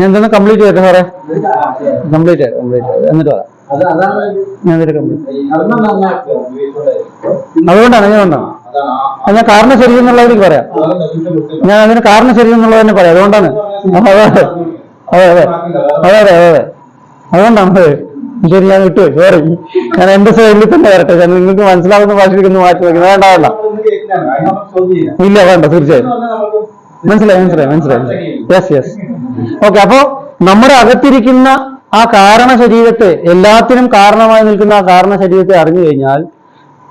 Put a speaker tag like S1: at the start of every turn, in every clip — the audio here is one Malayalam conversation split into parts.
S1: ഞാൻ കംപ്ലീറ്റ് ചെയ്യട്ടെ സാറേ കംപ്ലീറ്റ് ചെയ്യട്ടെ കംപ്ലീറ്റ് ചെയ്യട്ടെ എന്നിട്ട് അതുകൊണ്ടാണ് അതുകൊണ്ടാണ് ഞാൻ കാരണം ശരിയെന്നുള്ള എനിക്ക് പറയാം. ഞാൻ അതിന് കാരണം ശരിയെന്നുള്ളത് തന്നെ പറയാം. അതുകൊണ്ടാണ്. അതെ അതെ അതെ. അതെ അതെ. അതെ അതെ അതുകൊണ്ടാണ്. ശരി ഞാൻ വിട്ടുപോയി സോറി ഞാൻ എന്റെ സൈഡിൽ തന്നെ വരട്ടെ. ഞാൻ നിങ്ങൾക്ക് മനസ്സിലാവുന്ന ഭാഷയിലേക്ക് മാറ്റി വയ്ക്കുന്നത് വേണ്ട വേണ്ട. ഇല്ല വേണ്ട തീർച്ചയായും. മനസ്സിലായി മനസ്സിലായി മനസ്സിലായി. യെസ് യെസ് ഓക്കെ അപ്പോ നമ്മുടെ അകത്തിരിക്കുന്ന ആ കാരണ ശരീരത്തെ എല്ലാത്തിനും കാരണമായി നിൽക്കുന്ന ആ കാരണ ശരീരത്തെ അറിഞ്ഞു കഴിഞ്ഞാൽ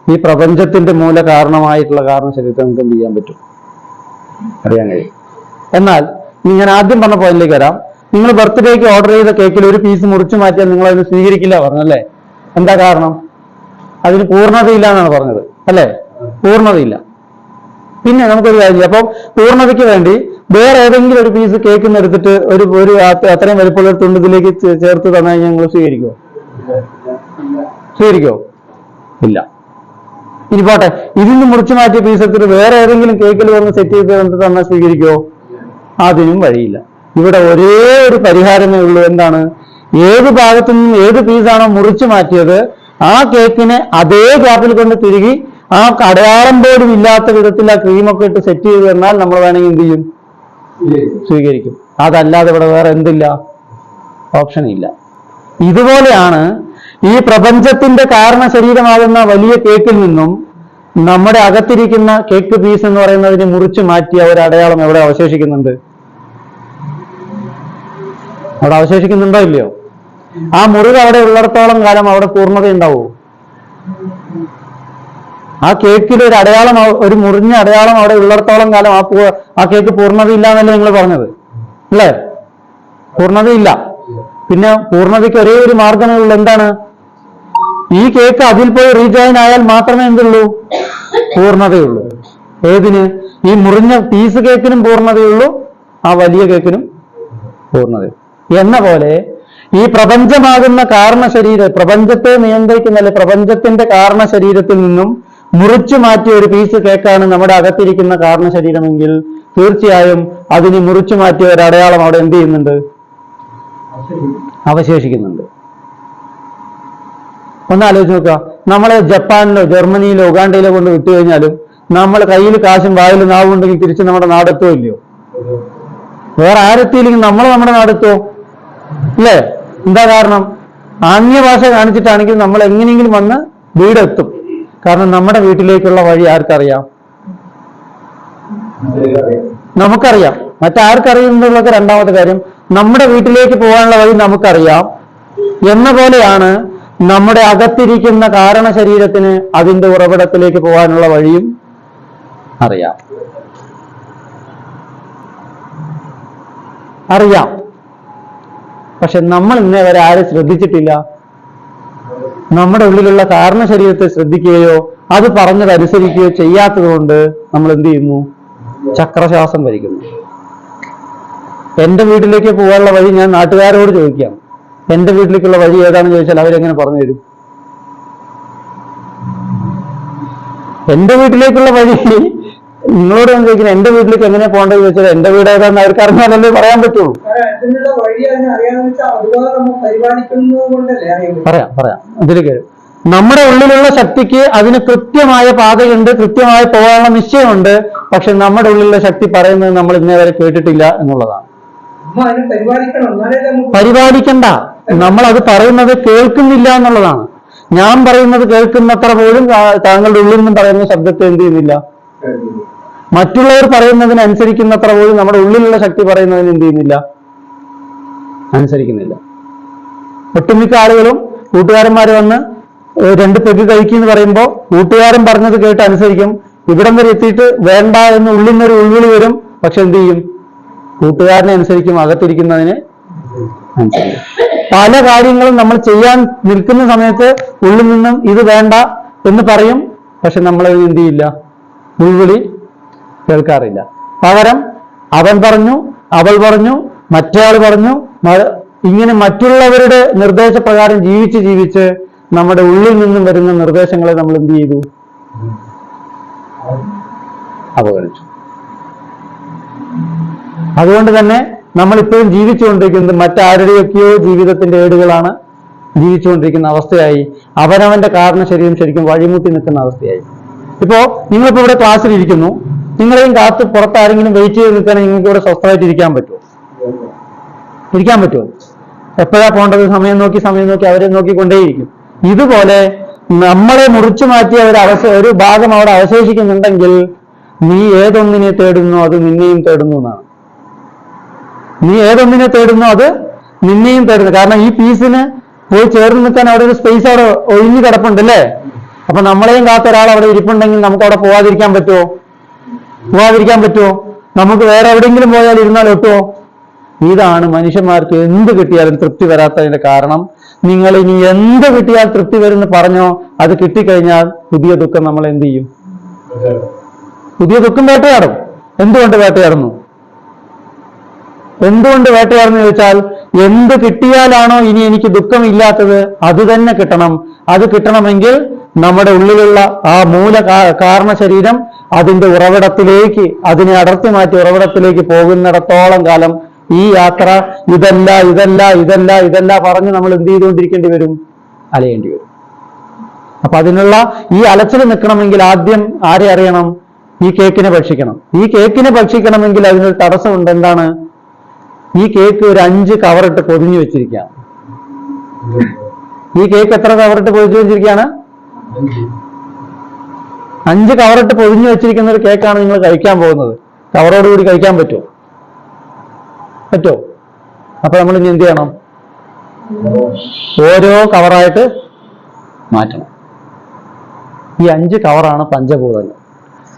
S1: ഈ പ്രപഞ്ചത്തിന്റെ മൂല കാരണമായിട്ടുള്ള കാരണ ശരീരത്തെ നമുക്ക് എന്ത് ചെയ്യാൻ പറ്റും? അറിയാൻ കഴിയും. എന്നാൽ ഞാൻ ആദ്യം പറഞ്ഞ പോയിന്റിലേക്ക് വരാം. നിങ്ങൾ ബർത്ത്ഡേക്ക് ഓർഡർ ചെയ്ത കേക്കിൽ ഒരു പീസ് മുറിച്ചു മാറ്റിയാൽ നിങ്ങൾ അതിന് സ്വീകരിക്കില്ല പറഞ്ഞല്ലേ എന്താ കാരണം? അതിന് പൂർണതയില്ല എന്നാണ് പറഞ്ഞത്. അല്ലേ? പൂർണതയില്ല. പിന്നെ നമുക്കൊരു കാര്യം. അപ്പം പൂർണതയ്ക്ക് വേണ്ടി വേറെ ഏതെങ്കിലും ഒരു പീസ് കേക്ക് എടുത്തിട്ട് ഒരു ഒരു അത്ര- അത്രയും വലിപ്പമുള്ള ഒരു തുണ്ടത്തിലേക്ക് ചേർത്ത് തന്നാൽ ഞങ്ങൾ സ്വീകരിക്കുമോ സ്വീകരിക്കോ ഇല്ല. ഇനി പോട്ടെ. ഇതിൽ നിന്ന് മുറിച്ചു മാറ്റിയ പീസ് എടുത്തിട്ട് വേറെ ഏതെങ്കിലും കേക്കിൽ വന്ന് സെറ്റ് ചെയ്ത് തന്നിട്ട് തന്നാൽ സ്വീകരിക്കോ അതിനും വഴിയില്ല. ഇവിടെ ഒരേ ഒരു പരിഹാരമേ ഉള്ളൂ. എന്താണ്? ഏത് ഭാഗത്തു നിന്നും ഏത് പീസാണോ മുറിച്ചു മാറ്റിയത് ആ കേക്കിനെ അതേ ഗ്യാപ്പിൽ കൊണ്ട് തിരികെ ആ അടയാളം പോലും ഇല്ലാത്ത വിധത്തിൽ ആ ക്രീമൊക്കെ ഇട്ട് സെറ്റ് ചെയ്ത് തന്നാൽ നമ്മൾ വേണമെങ്കിൽ എന്ത് ചെയ്യും? സ്വീകരിക്കും. അതല്ലാതെ ഇവിടെ വേറെ എന്തില്ല? ഓപ്ഷൻ ഇല്ല. ഇതുപോലെയാണ് ഈ പ്രപഞ്ചത്തിന്റെ കാരണ ശരീരമാകുന്ന വലിയ കേക്കിൽ നിന്നും നമ്മുടെ അകത്തിരിക്കുന്ന കേക്ക് പീസ് എന്ന് പറയുന്നതിനെ മുറിച്ചു മാറ്റിയ ഒരു അടയാളം എവിടെ അവശേഷിക്കുന്നുണ്ട്? അവിടെ അവശേഷിക്കുന്നുണ്ടോ ഇല്ലയോ? ആ മുറിവ് അവിടെ ഉള്ളിടത്തോളം കാലം അവിടെ പൂർണത ആ കേക്കിൽ ഒരു അടയാളം ഒരു മുറിഞ്ഞ അടയാളം അവിടെ ഉള്ളിടത്തോളം കാലം ആ ആ കേക്ക് പൂർണതയില്ല എന്നല്ലേ നിങ്ങൾ പറഞ്ഞത്? അല്ലേ? പൂർണതയില്ല. പിന്നെ പൂർണതയ്ക്ക് ഒരേ ഒരു മാർഗമേ ഉള്ളൂ എന്താണ്? ഈ കേക്ക് അതിൽ പോയി റീജോയിൻ ആയാൽ മാത്രമേ എന്തുള്ളൂ? പൂർണതയുള്ളൂ. ഏതിന്? ഈ മുറിഞ്ഞ പീസ് കേക്കിനും പൂർണതയുള്ളൂ ആ വലിയ കേക്കിനും പൂർണത എന്ന പോലെ ഈ പ്രപഞ്ചമാകുന്ന കാരണ ശരീരം പ്രപഞ്ചത്തെ നിയന്ത്രിക്കുന്ന അല്ലെ പ്രപഞ്ചത്തിന്റെ കാരണ ശരീരത്തിൽ നിന്നും മുറിച്ചു മാറ്റിയ ഒരു പീസ് കേക്കാണ് നമ്മുടെ അകത്തിരിക്കുന്ന കാരണ ശരീരമെങ്കിൽ തീർച്ചയായും അതിന് മുറിച്ചു മാറ്റിയ ഒരു അടയാളം അവിടെ എന്ത് ചെയ്യുന്നുണ്ട്? അവശേഷിക്കുന്നുണ്ട്. ഒന്ന് ആലോചിച്ച് നോക്കുക. നമ്മളെ ജപ്പാനിലോ ജർമ്മനിയിലോ ഉഗാണ്ടയിലോ കൊണ്ട് വിട്ടു കഴിഞ്ഞാലും നമ്മൾ കയ്യിൽ കാശും വായിൽ നാവും ഉണ്ടെങ്കിൽ തിരിച്ച് നമ്മുടെ നാടെത്തോ ഇല്ലയോ? വേറെ ആരെത്തിയില്ലെങ്കിൽ നമ്മൾ നമ്മുടെ നാടെത്തോ? അല്ലേ എന്താ കാരണം? ആംഗ്യഭാഷ കാണിച്ചിട്ടാണെങ്കിൽ നമ്മൾ എങ്ങനെയെങ്കിലും വന്ന് വീടെത്തും. കാരണം നമ്മുടെ വീട്ടിലേക്കുള്ള വഴി ആർക്കറിയാം? നമുക്കറിയാം. മറ്റാർക്കറിയും എന്നുള്ളത് രണ്ടാമത്തെ കാര്യം. നമ്മുടെ വീട്ടിലേക്ക് പോകാനുള്ള വഴി നമുക്കറിയാം. എന്ന പോലെയാണ് നമ്മുടെ അകത്തിരിക്കുന്ന കാരണ ശരീരത്തിന് അതിന്റെ ഉറവിടത്തിലേക്ക് പോകാനുള്ള വഴിയും അറിയാം. അറിയാം. പക്ഷെ നമ്മൾ ഇന്നേ വരെ ആരും ശ്രദ്ധിച്ചിട്ടില്ല. നമ്മുടെ ഉള്ളിലുള്ള കാരണ ശരീരത്തെ ശ്രദ്ധിക്കുകയോ അത് പറഞ്ഞത് അനുസരിക്കുകയോ ചെയ്യാത്തത് കൊണ്ട് നമ്മൾ എന്ത് ചെയ്യുന്നു? ചക്രശ്വാസം ഭരിക്കുന്നു എന്റെ വീട്ടിലേക്ക് പോകാനുള്ള വഴി ഞാൻ നാട്ടുകാരോട് ചോദിക്കാം. എന്റെ വീട്ടിലേക്കുള്ള വഴി ഏതാണെന്ന് ചോദിച്ചാൽ അവരെങ്ങനെ പറഞ്ഞു തരും? എന്റെ വീട്ടിലേക്കുള്ള വഴി നിങ്ങളോട് ഞാൻ ചോദിക്കുന്നത് എന്റെ വീട്ടിലേക്ക് എങ്ങനെ പോകേണ്ടത് ചോദിച്ചാൽ എന്റെ വീട് ഏതാണെന്ന് അവർക്ക് അറിഞ്ഞാലല്ലേ പറയാൻ പറ്റുള്ളൂ പറയാം പറയാം. ഇതിലേക്ക്. നമ്മുടെ ഉള്ളിലുള്ള ശക്തിക്ക് അതിന് കൃത്യമായ പാതയുണ്ട് കൃത്യമായ പോകാനുള്ള നിശ്ചയമുണ്ട് പക്ഷെ നമ്മുടെ ഉള്ളിലുള്ള ശക്തി പറയുന്നത് നമ്മൾ ഇന്നേ വരെ കേട്ടിട്ടില്ല എന്നുള്ളതാണ്. പരിപാലിക്കണ്ട. നമ്മൾ അത് പറയുന്നത് കേൾക്കുന്നില്ല എന്നുള്ളതാണ്. ഞാൻ പറയുന്നത് കേൾക്കുന്നത്ര പോലും താങ്കളുടെ ഉള്ളിൽ നിന്നും പറയുന്ന ശബ്ദത്തെ എന്ത് ചെയ്യുന്നില്ല? മറ്റുള്ളവർ പറയുന്നതിനനുസരിക്കുന്നത്ര പോലും നമ്മുടെ ഉള്ളിലുള്ള ശക്തി പറയുന്നതിന് എന്ത് ചെയ്യുന്നില്ല? അനുസരിക്കുന്നില്ല. ഒട്ടുമിക്ക ആളുകളും കൂട്ടുകാരന്മാർ വന്ന് രണ്ട് പെഗ് കഴിക്കുന്നു പറയുമ്പോൾ കൂട്ടുകാരൻ പറഞ്ഞത് കേട്ട് അനുസരിക്കും. ഇവിടം വരെ എത്തിയിട്ട് വേണ്ട എന്ന് ഉള്ളിൽ നിന്നൊരു ഉൾവിളി വരും. പക്ഷെ എന്ത് ചെയ്യും? കൂട്ടുകാരനെ അനുസരിക്കും അകത്തിരിക്കുന്നതിന് അനുസരിക്കും. പല കാര്യങ്ങളും നമ്മൾ ചെയ്യാൻ നിൽക്കുന്ന സമയത്ത് ഉള്ളിൽ നിന്നും ഇത് വേണ്ട എന്ന് പറയും. പക്ഷെ നമ്മൾ എന്ത് ചെയ്യില്ല? ഉൾവിളി കേൾക്കാറില്ല. പകരം അവൻ പറഞ്ഞു അവൾ പറഞ്ഞു മറ്റേയാൾ പറഞ്ഞു ഇങ്ങനെ മറ്റുള്ളവരുടെ നിർദ്ദേശപ്രകാരം ജീവിച്ച് ജീവിച്ച് നമ്മുടെ ഉള്ളിൽ നിന്നും വരുന്ന നിർദ്ദേശങ്ങളെ നമ്മൾ എന്ത് ചെയ്തു? അവഗണിച്ചു അതുകൊണ്ട് തന്നെ നമ്മൾ ഇപ്പോഴും ജീവിച്ചുകൊണ്ടിരിക്കുന്നത് മറ്റാരുടെയൊക്കെയോ ജീവിതത്തിന്റെ ഏടുകളാണ് ജീവിച്ചുകൊണ്ടിരിക്കുന്ന അവസ്ഥയായി. അവനവന്റെ കാരണ ശരീരം ശരിക്കും വഴിമുട്ടി നിൽക്കുന്ന അവസ്ഥയായി. ഇപ്പോ നിങ്ങളിപ്പോ ഇവിടെ ക്ലാസ്സിൽ ഇരിക്കുന്നു. നിങ്ങളെയും കാത്ത് പുറത്ത് ആരെങ്കിലും വെയിറ്റ് ചെയ്ത് നിൽക്കുകയാണെങ്കിൽ നിങ്ങൾക്ക് ഇവിടെ സ്വസ്ഥമായിട്ട് ഇരിക്കാൻ പറ്റുമോ? ഇരിക്കാൻ പറ്റുമോ? എപ്പോഴാ പോകേണ്ടത്? സമയം നോക്കി സമയം നോക്കി അവരെ നോക്കിക്കൊണ്ടേയിരിക്കും. ഇതുപോലെ നമ്മളെ മുറിച്ചു മാറ്റിയ ഒരു അവശ ഒരു ഭാഗം അവിടെ അവശേഷിക്കുന്നുണ്ടെങ്കിൽ നീ ഏതൊന്നിനെ തേടുന്നു അത് നിന്നെയും തേടുന്നു എന്നാണ്. നീ ഏതൊന്നിനെ തേടുന്നു അത് നിന്നെയും തേടുന്നു. കാരണം ഈ പീസിന് പോയി ചേർന്ന് നിൽക്കാൻ അവിടെ ഒരു സ്പേസ് അവിടെ ഒഴിഞ്ഞു കിടപ്പുണ്ടല്ലേ അപ്പൊ നമ്മളെയും കാത്ത ഒരാൾ അവിടെ ഇരിപ്പുണ്ടെങ്കിൽ നമുക്ക് അവിടെ പോവാതിരിക്കാൻ പറ്റുമോ? പോവാതിരിക്കാൻ പറ്റുമോ? നമുക്ക് വേറെ എവിടെയെങ്കിലും പോയാൽ ഇരുന്നാൽ ഒട്ടുമോ? ഇതാണ് മനുഷ്യന്മാർക്ക് എന്ത് കിട്ടിയാലും തൃപ്തി വരാത്തതിന്റെ കാരണം. നിങ്ങൾ ഇനി എന്ത് കിട്ടിയാൽ തൃപ്തി വരുമെന്ന് പറഞ്ഞോ അത് കിട്ടിക്കഴിഞ്ഞാൽ പുതിയ ദുഃഖം നമ്മൾ എന്ത് ചെയ്യും? പുതിയ ദുഃഖം വേട്ടയാടും. എന്തുകൊണ്ട് വേട്ടയാടുന്നു? എന്തുകൊണ്ട് വേട്ടയാടുന്നു ചോദിച്ചാൽ എന്ത് കിട്ടിയാലാണോ ഇനി എനിക്ക് ദുഃഖം ഇല്ലാത്തത് അത് തന്നെ കിട്ടണം. അത് കിട്ടണമെങ്കിൽ നമ്മുടെ ഉള്ളിലുള്ള ആ മൂല കാരണ ശരീരം അതിന്റെ ഉറവിടത്തിലേക്ക് അതിനെ അടർത്തി മാറ്റി ഉറവിടത്തിലേക്ക് പോകുന്നിടത്തോളം കാലം ഈ യാത്ര ഇതല്ല ഇതല്ല ഇതല്ല ഇതല്ല പറഞ്ഞ് നമ്മൾ എന്ത് ചെയ്തുകൊണ്ടിരിക്കേണ്ടി വരും? അലയേണ്ടി വരും. അപ്പൊ അതിനുള്ള ഈ അലച്ചിൽ നിൽക്കണമെങ്കിൽ ആദ്യം ആരെ അറിയണം? ഈ കേക്കിനെ ഭക്ഷിക്കണം. ഈ കേക്കിനെ ഭക്ഷിക്കണമെങ്കിൽ അതിനൊരു തടസ്സമുണ്ട്. എന്താണ്? ഈ കേക്ക് ഒരു അഞ്ച് കവറിട്ട് പൊതിഞ്ഞു വെച്ചിരിക്കുകയാണ്. ഈ കേക്ക് എത്ര കവറിട്ട് പൊതിഞ്ഞു വെച്ചിരിക്കുകയാണ്? അഞ്ച് കവറിട്ട് പൊതിഞ്ഞു വെച്ചിരിക്കുന്ന ഒരു കേക്കാണ് നിങ്ങൾ കഴിക്കാൻ പോകുന്നത്. കവറോടുകൂടി കഴിക്കാൻ പറ്റുമോ? പറ്റുമോ? അപ്പൊ നമ്മൾ ഇനി എന്ത് ചെയ്യണം? ഓരോ കവറായിട്ട് മാറ്റണം. ഈ അഞ്ച് കവറാണ് പഞ്ചഭൂതങ്ങൾ.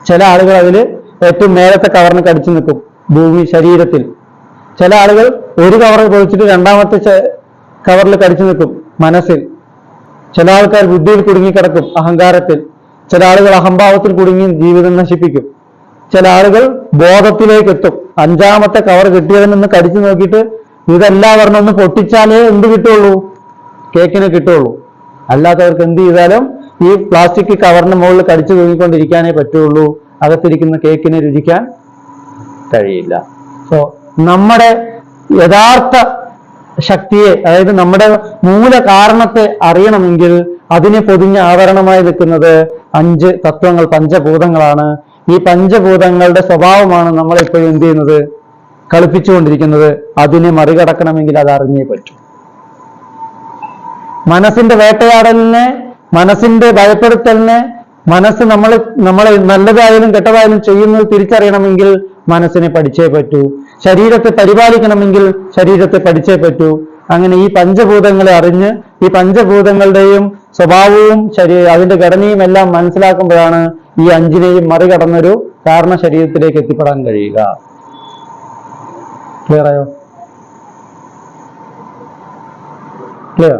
S1: ചില ആളുകൾ അതിൽ ഏറ്റവും നേരത്തെ കവറിന് കടിച്ചു നിൽക്കും ഭൂമി ശരീരത്തിൽ. ചില ആളുകൾ ഒരു കവർ പൊളിച്ചിട്ട് രണ്ടാമത്തെ കവറിൽ കടിച്ചു നിൽക്കും മനസ്സിൽ. ചില ആൾക്കാർ ബുദ്ധിയിൽ കുടുങ്ങിക്കിടക്കും അഹങ്കാരത്തിൽ. ചില ആളുകൾ അഹംഭാവത്തിൽ കുടുങ്ങി ജീവിതം നശിപ്പിക്കും. ചില ആളുകൾ ബോധത്തിലേക്ക് എത്തും. അഞ്ചാമത്തെ കവർ കിട്ടിയതിൽ നിന്ന് കടിച്ചു നോക്കിയിട്ട് ഇതെല്ലാം ഇതെല്ലാവരണം ഒന്ന് പൊട്ടിച്ചാലേ എന്ത് കിട്ടുള്ളൂ? കേക്കിനെ കിട്ടുള്ളൂ. അല്ലാത്തവർക്ക് എന്ത് ചെയ്താലും ഈ പ്ലാസ്റ്റിക് കവറിന് മുകളിൽ കടിച്ചു തൂങ്ങിക്കൊണ്ടിരിക്കാനേ പറ്റുള്ളൂ. അകത്തിരിക്കുന്ന കേക്കിനെ രുചിക്കാൻ കഴിയില്ല. സോ നമ്മുടെ യഥാർത്ഥ ശക്തിയെ അതായത് നമ്മുടെ മൂല കാരണത്തെ അറിയണമെങ്കിൽ അതിനെ പൊതിഞ്ഞ ആവരണമായി നിൽക്കുന്നത് അഞ്ച് തത്വങ്ങൾ പഞ്ചഭൂതങ്ങളാണ്. ഈ പഞ്ചഭൂതങ്ങളുടെ സ്വഭാവമാണ് നമ്മളെപ്പോഴും എന്ത് ചെയ്യുന്നത്? കളിപ്പിച്ചുകൊണ്ടിരിക്കുന്നത്. അതിനെ മറികടക്കണമെങ്കിൽ അത് അറിഞ്ഞേ പറ്റൂ. മനസ്സിന്റെ വേട്ടയാടലിനെ മനസ്സിന്റെ ഭയപ്പെടുത്തലിനെ മനസ്സ് നമ്മൾ നമ്മളെ നല്ലതായാലും കെട്ടതായാലും ചെയ്യുന്നത് തിരിച്ചറിയണമെങ്കിൽ മനസ്സിനെ പഠിച്ചേ പറ്റൂ. ശരീരത്തെ പരിപാലിക്കണമെങ്കിൽ ശരീരത്തെ പഠിച്ചേ പറ്റൂ. അങ്ങനെ ഈ പഞ്ചഭൂതങ്ങളെ അറിഞ്ഞ് ഈ പഞ്ചഭൂതങ്ങളുടെയും സ്വഭാവവും ശരീ അതിന്റെ ഘടനയും എല്ലാം മനസ്സിലാക്കുമ്പോഴാണ് ഈ അഞ്ചിനെയും മറികടന്നൊരു കാരണ ശരീരത്തിലേക്ക് എത്തിപ്പെടാൻ കഴിയുക. ക്ലിയർ ആയോ? ക്ലിയർ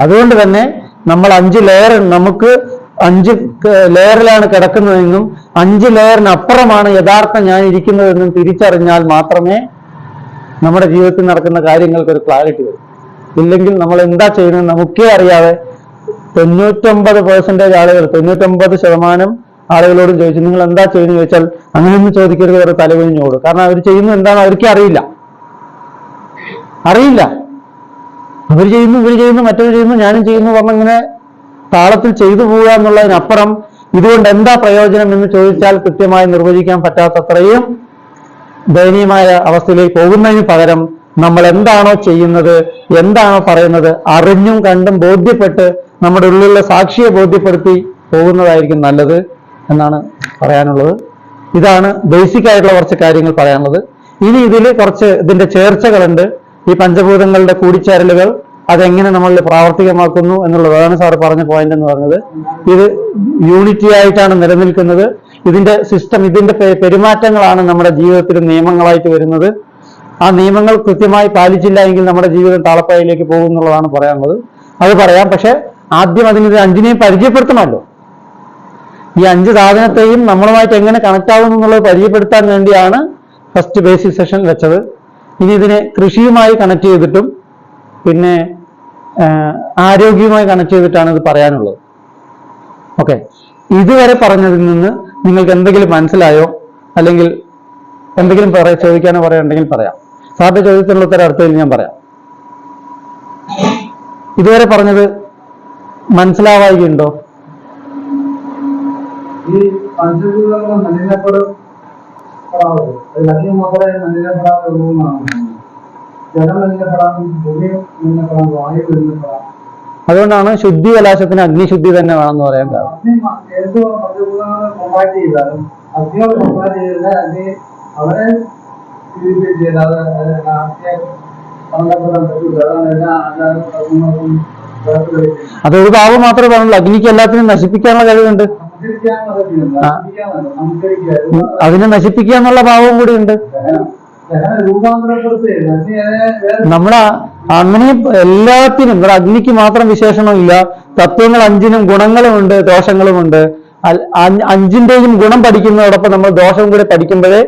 S1: അതുകൊണ്ട് തന്നെ നമ്മൾ അഞ്ച് ലെയർ നമുക്ക് അഞ്ച് ലെയറിലാണ് കിടക്കുന്നതെന്നും അഞ്ച് ലെയറിനപ്പുറമാണ് യഥാർത്ഥ ഞാൻ ഇരിക്കുന്നതെന്നും തിരിച്ചറിഞ്ഞാൽ മാത്രമേ നമ്മുടെ ജീവിതത്തിൽ നടക്കുന്ന കാര്യങ്ങൾക്ക് ഒരു ക്ലാരിറ്റി വരും. ഇല്ലെങ്കിൽ നമ്മൾ എന്താ ചെയ്യുന്നത് നമുക്കേ അറിയാതെ തൊണ്ണൂറ്റൊമ്പത് പെർസെന്റേജ് ആളുകൾ തൊണ്ണൂറ്റൊമ്പത് ശതമാനം ആളുകളോടും ചോദിച്ചു നിങ്ങൾ എന്താ ചെയ്യുന്നത് ചോദിച്ചാൽ അങ്ങനെയൊന്നും ചോദിക്കരുത് അവരെ തലകുനിഞ്ഞോട് കാരണം അവർ ചെയ്യുന്നത് എന്താണെന്ന് അവർക്ക് അറിയില്ല. അറിയില്ല. അവർ ചെയ്യുന്നു ഇവർ ചെയ്യുന്നു മറ്റവർ ചെയ്യുന്നു ഞാനും ചെയ്യുന്നു പറഞ്ഞിങ്ങനെ താളത്തിൽ ചെയ്തു പോവുക എന്നുള്ളതിനപ്പുറം ഇതുകൊണ്ട് എന്താ പ്രയോജനം എന്ന് ചോദിച്ചാൽ കൃത്യമായി നിർവചിക്കാൻ പറ്റാത്തത്രയും ദയനീയമായ അവസ്ഥയിലേക്ക് പോകുന്നതിന് പകരം നമ്മൾ എന്താണോ ചെയ്യുന്നത് എന്താണോ പറയുന്നത് അറിഞ്ഞും കണ്ടും ബോധ്യപ്പെട്ട് നമ്മുടെ ഉള്ളിലുള്ള സാക്ഷിയെ ബോധ്യപ്പെടുത്തി പോകുന്നതായിരിക്കും നല്ലത് എന്നാണ് പറയാനുള്ളത്. ഇതാണ് ബേസിക് ആയിട്ടുള്ള കുറച്ച് കാര്യങ്ങൾ പറയാനുള്ളത്. ഇനി ഇതിൽ കുറച്ച് ഇതിന്റെ ചേർച്ചകളുണ്ട്. ഈ പഞ്ചഭൂതങ്ങളുടെ കൂടിച്ചേരലുകൾ അതെങ്ങനെ നമ്മളിൽ പ്രാവർത്തികമാക്കുന്നു എന്നുള്ളതാണ് സാർ പറഞ്ഞ പോയിന്റ് എന്ന് പറഞ്ഞത്. ഇത് യൂണിറ്റി ആയിട്ടാണ് നിലനിൽക്കുന്നത്. ഇതിന്റെ സിസ്റ്റം ഇതിന്റെ പെരുമാറ്റങ്ങളാണ് നമ്മുടെ ജീവിതത്തിൽ നിയമങ്ങളായിട്ട് വരുന്നത്. ആ നിയമങ്ങൾ കൃത്യമായി പാലിച്ചില്ല എങ്കിൽ നമ്മുടെ ജീവിതം താളപ്പായയിലേക്ക് പോകും എന്നുള്ളതാണ് പറയാനുള്ളത്. അത് പറയാം. പക്ഷെ ആദ്യം അതിന് അഞ്ചിനെയും പരിചയപ്പെടുത്തണമല്ലോ. ഈ അഞ്ച് സാധനത്തെയും നമ്മളുമായിട്ട് എങ്ങനെ കണക്ട് ആകുന്നു എന്നുള്ളത് പരിചയപ്പെടുത്താൻ വേണ്ടിയാണ് ഫസ്റ്റ് ബേസിക് സെഷൻ വെച്ചത്. ഇനി ഇതിനെ കൃഷിയുമായി കണക്ട് ചെയ്തിട്ടും പിന്നെ ആരോഗ്യവുമായി കണക്ട് ചെയ്തിട്ടാണ് ഇത് പറയാനുള്ളത്. ഓക്കെ ഇതുവരെ പറഞ്ഞതിൽ നിന്ന് നിങ്ങൾക്ക് എന്തെങ്കിലും മനസ്സിലായോ? അല്ലെങ്കിൽ എന്തെങ്കിലും പറയാ ചോദിക്കാനോ പറയാനുണ്ടെങ്കിൽ പറയാം. സാറിന്റെ ചോദ്യത്തിനുള്ള ഉത്തരം അടുത്തതിൽ ഞാൻ പറയാം. ഇതുവരെ പറഞ്ഞത് മനസ്സിലാവായികയുണ്ടോ?
S2: ഈ പഞ്ചഭൂതങ്ങൾ മലിനപ്പെടും പെടാറുണ്ട്. അത് ലക്ഷ്യം മാത്രമേ
S1: അതുകൊണ്ടാണ് ശുദ്ധി കലാശത്തിന് അഗ്നിശുദ്ധി തന്നെ വേണമെന്ന് പറയാൻ
S2: അത്
S1: ഒരു ഭാവം മാത്രമേ പറഞ്ഞുള്ളൂ. അഗ്നിക്ക് എല്ലാത്തിനും നശിപ്പിക്കാനുള്ള കഴിവുണ്ട്. അതിനെ നശിപ്പിക്കുക എന്നുള്ള ഭാവവും കൂടി ഉണ്ട്. നമ്മളെ അങ്ങനെ എല്ലാത്തിനും ഇവിടെ അഗ്നിക്ക് മാത്രം വിശേഷണമില്ല. തത്വങ്ങൾ അഞ്ചിനും ഗുണങ്ങളുമുണ്ട് ദോഷങ്ങളുമുണ്ട്. അഞ്ചിന്റെയും ഗുണം പഠിക്കുന്നതോടൊപ്പം നമ്മൾ ദോഷവും കൂടെ പഠിക്കുമ്പോഴേ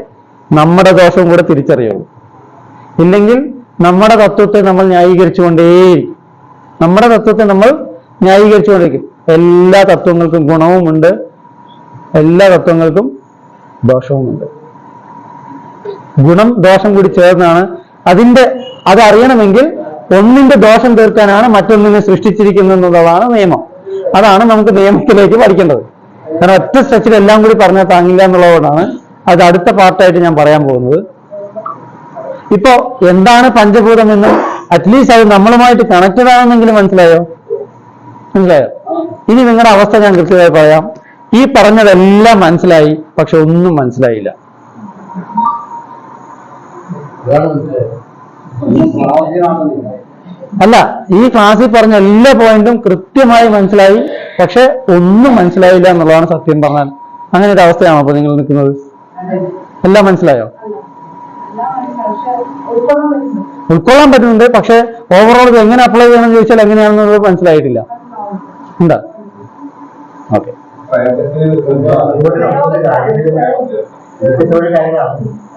S1: നമ്മുടെ ദോഷവും കൂടെ തിരിച്ചറിയുള്ളൂ. ഇല്ലെങ്കിൽ നമ്മുടെ തത്വത്തെ നമ്മൾ ന്യായീകരിച്ചുകൊണ്ടേയിരിക്കും. നമ്മുടെ തത്വത്തെ നമ്മൾ ന്യായീകരിച്ചുകൊണ്ടിരിക്കും എല്ലാ തത്വങ്ങൾക്കും ഗുണവുമുണ്ട് എല്ലാ തത്വങ്ങൾക്കും ദോഷവുമുണ്ട്. ഗുണം ദോഷം കൂടി ചേർന്നാണ്. അതിന്റെ അതറിയണമെങ്കിൽ ഒന്നിന്റെ ദോഷം തീർക്കാനാണ് മറ്റൊന്നിനെ സൃഷ്ടിച്ചിരിക്കുന്നത് എന്നുള്ളതാണ് നിയമം. അതാണ് നമുക്ക് നിയമത്തിലേക്ക് പഠിക്കേണ്ടത്. കാരണം ഒറ്റ സ്ട്രെച്ചിൽ എല്ലാം കൂടി പറഞ്ഞാൽ താങ്ങില്ല എന്നുള്ളതുകൊണ്ടാണ് അത് അടുത്ത പാർട്ടായിട്ട് ഞാൻ പറയാൻ പോകുന്നത്. ഇപ്പോ എന്താണ് പഞ്ചഭൂതം എന്ന് അറ്റ്ലീസ്റ്റ് അത് നമ്മളുമായിട്ട് കണക്റ്റഡ് ആണെന്നെങ്കിലും മനസ്സിലായോ? മനസ്സിലായോ? ഇനി നിങ്ങളുടെ അവസ്ഥ ഞാൻ കൃത്യമായി പറയാം. ഈ പറഞ്ഞതെല്ലാം മനസ്സിലായി പക്ഷെ ഒന്നും മനസ്സിലായില്ല. അല്ല ഈ ക്ലാസ്സിൽ പറഞ്ഞ എല്ലാ പോയിന്റും കൃത്യമായി മനസ്സിലായി പക്ഷെ ഒന്നും മനസ്സിലായില്ല എന്നുള്ളതാണ് സത്യം പറഞ്ഞാൽ. അങ്ങനെ ഒരു അവസ്ഥയാണോ അപ്പൊ നിങ്ങൾ നിൽക്കുന്നത്? എല്ലാം മനസ്സിലായോ? ഉൾക്കൊള്ളാൻ പറ്റുന്നുണ്ട് പക്ഷെ ഓവറോൾ ഇത് എങ്ങനെ അപ്ലൈ ചെയ്യണം എന്ന് ചോദിച്ചാൽ എങ്ങനെയാണെന്നുള്ളത് മനസ്സിലായിട്ടില്ല. എന്താ ഓക്കെ.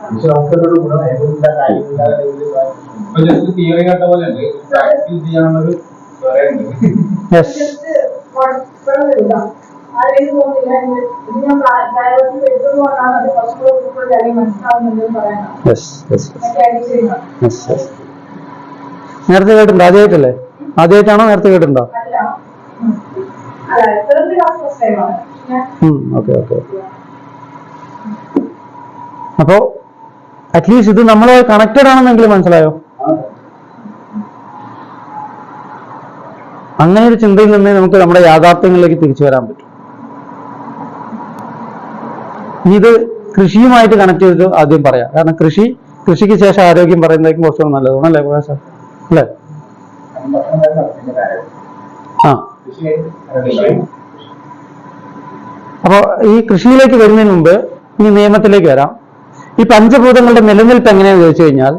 S3: ഇപ്പൊ ജസ്റ്റ് തിയറി കേട്ട പോലെ ഉണ്ട്. പ്രാക്ടീസ് ചെയ്യാനുള്ളൊരു പറയുന്നുണ്ട്
S1: യെസ്
S4: ആരെയും തോന്നില്ല ഇത് ഞാൻ ഡയറക്റ്റ് എടുത്തുകൊണ്ടാണ് അത് കുറച്ചുകൂടെ കൂടുതൽ കാര്യം മനസ്സിലാവുന്നുണ്ടെന്ന് പറയാനാണ്.
S1: യെസ് യെസ്
S4: മറ്റേ അടി ചെയ്യുന്നത്
S1: യെസ് യെസ് നേരത്തെ കേട്ടിട്ടുണ്ടോ? ആദ്യമായിട്ടല്ലേ? ആദ്യമായിട്ടാണോ? നേരത്തെ കേട്ടിട്ടുണ്ടോ? അപ്പോ അറ്റ്ലീസ്റ്റ് ഇത് നമ്മളുമായി കണക്റ്റഡ് ആണെന്നെങ്കിലും മനസ്സിലായോ? അങ്ങനെ ഒരു ചിന്തയിൽ നിന്നേ നമുക്ക് നമ്മുടെ യാഥാർത്ഥ്യങ്ങളിലേക്ക് തിരിച്ചു വരാൻ പറ്റും. ഇത് കൃഷിയുമായിട്ട് കണക്ട് ചെയ്തിട്ട് ആദ്യം പറയാം. കാരണം കൃഷി കൃഷിക്ക് ശേഷം ആരോഗ്യം പറയുന്നതായിരിക്കും കുറച്ചുകൂടെ നല്ലതാണ് അല്ലേ പ്രകാശ് അല്ലേ? ആ. അപ്പോൾ ഈ കൃഷിയിലേക്ക് വരുന്നതിന് മുമ്പ് ഇനി നിയമത്തിലേക്ക് വരാം. ഈ പഞ്ചഭൂതങ്ങളുടെ നിലനിൽപ്പ് എങ്ങനെയാണെന്ന് ചോദിച്ചു കഴിഞ്ഞാൽ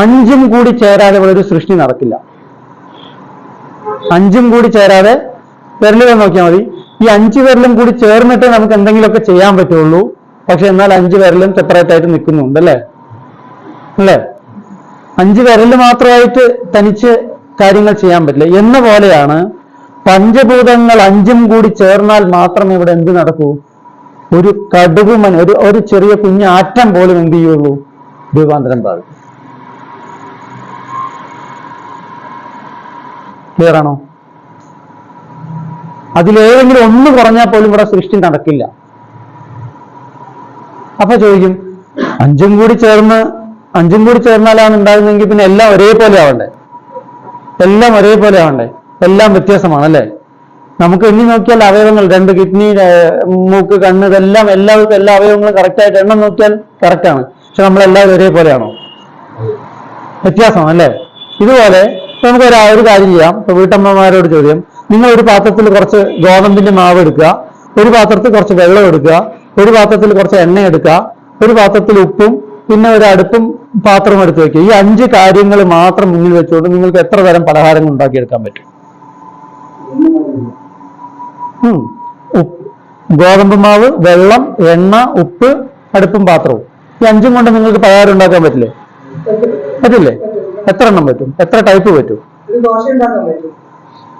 S1: അഞ്ചും കൂടി ചേരാതെ ഇവിടെ ഒരു സൃഷ്ടി നടക്കില്ല. അഞ്ചും കൂടി ചേരാതെ വിരലുകൾ നോക്കിയാൽ മതി. ഈ അഞ്ച് വിരലും കൂടി ചേർന്നിട്ട് നമുക്ക് എന്തെങ്കിലുമൊക്കെ ചെയ്യാൻ പറ്റുള്ളൂ. പക്ഷെ എന്നാൽ അഞ്ച് വിരലും സെപ്പറേറ്റ് ആയിട്ട് നിൽക്കുന്നുണ്ട് അല്ലേ? അല്ലേ? അഞ്ച് വിരൽ മാത്രമായിട്ട് തനിച്ച് കാര്യങ്ങൾ ചെയ്യാൻ പറ്റില്ല. എന്ന പോലെയാണ് പഞ്ചഭൂതങ്ങൾ അഞ്ചും കൂടി ചേർന്നാൽ മാത്രമേ ഇവിടെ എന്ത് നടക്കൂ? ഒരു കടുകുമൻ ഒരു ഒരു ചെറിയ കുഞ്ഞു ആറ്റം പോലും എന്ത് ചെയ്യുള്ളൂ? രൂപാന്തരം പ്രാപിക്കും ക്ലിയർ ആണോ? അതിലേതെങ്കിലും ഒന്ന് കുറഞ്ഞാൽ പോലും ഇവിടെ സൃഷ്ടി നടക്കില്ല. അപ്പൊ ചോദിക്കും അഞ്ചും കൂടി ചേർന്ന് അഞ്ചും കൂടി ചേർന്നാലാണ് ഉണ്ടാകുന്നെങ്കിൽ പിന്നെ എല്ലാം ഒരേപോലെ ആവണ്ടേ? എല്ലാം ഒരേപോലെ ആവണ്ടേ? എല്ലാം വ്യത്യാസമാണ് അല്ലേ നമുക്ക് എണ്ണി നോക്കിയാൽ അവയവങ്ങൾ രണ്ട് കിഡ്നി മൂക്ക് കണ്ണ് ഇതെല്ലാം എല്ലാവർക്കും എല്ലാ അവയവങ്ങളും കറക്റ്റായിട്ട് എണ്ണം നോക്കിയാൽ കറക്റ്റാണ് പക്ഷെ നമ്മളെല്ലാവരും ഒരേപോലെയാണോ? വ്യത്യാസമാണ് അല്ലേ? ഇതുപോലെ നമുക്ക് ഒരു ഒരു കാര്യം ചെയ്യാം. ഇപ്പൊ വീട്ടമ്മമാരോട് ചോദ്യം. നിങ്ങൾ ഒരു പാത്രത്തിൽ കുറച്ച് ഗോതമ്പിന്റെ മാവ് എടുക്കുക. ഒരു പാത്രത്തിൽ കുറച്ച് വെള്ളം എടുക്കുക. ഒരു പാത്രത്തിൽ കുറച്ച് എണ്ണ എടുക്കുക. ഒരു പാത്രത്തിൽ ഉപ്പും പിന്നെ ഒരു അടുപ്പും പാത്രം എടുത്ത് വെക്കുക. ഈ അഞ്ച് കാര്യങ്ങൾ മാത്രം മുന്നിൽ വെച്ചുകൊണ്ട് നിങ്ങൾക്ക് എത്ര തരം പലഹാരങ്ങൾ ഉണ്ടാക്കിയെടുക്കാൻ പറ്റും? ഗോതമ്പ് മാവ് വെള്ളം എണ്ണ ഉപ്പ് അടുപ്പും പാത്രവും. ഈ അഞ്ചും കൊണ്ട് നിങ്ങൾക്ക് പലഹാരം ഉണ്ടാക്കാൻ പറ്റില്ലേ? പറ്റില്ലേ? എത്ര എണ്ണം പറ്റും? എത്ര ടൈപ്പ് പറ്റും?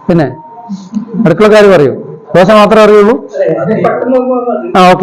S1: പിന്നെ അടുക്കളക്കാർ പറയൂ ദോശ മാത്രമേ അറിയുള്ളൂ? ആ ഓക്കെ